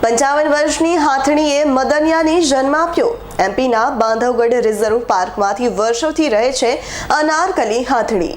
પંચાવન વર્ષની હાથણીએ મદનિયાને જન્મ આપ્યો. એમપીના બાંધવગઢ રિઝર્વ પાર્કમાંથી વર્ષોથી રહે છે અનારકલી હાથણી.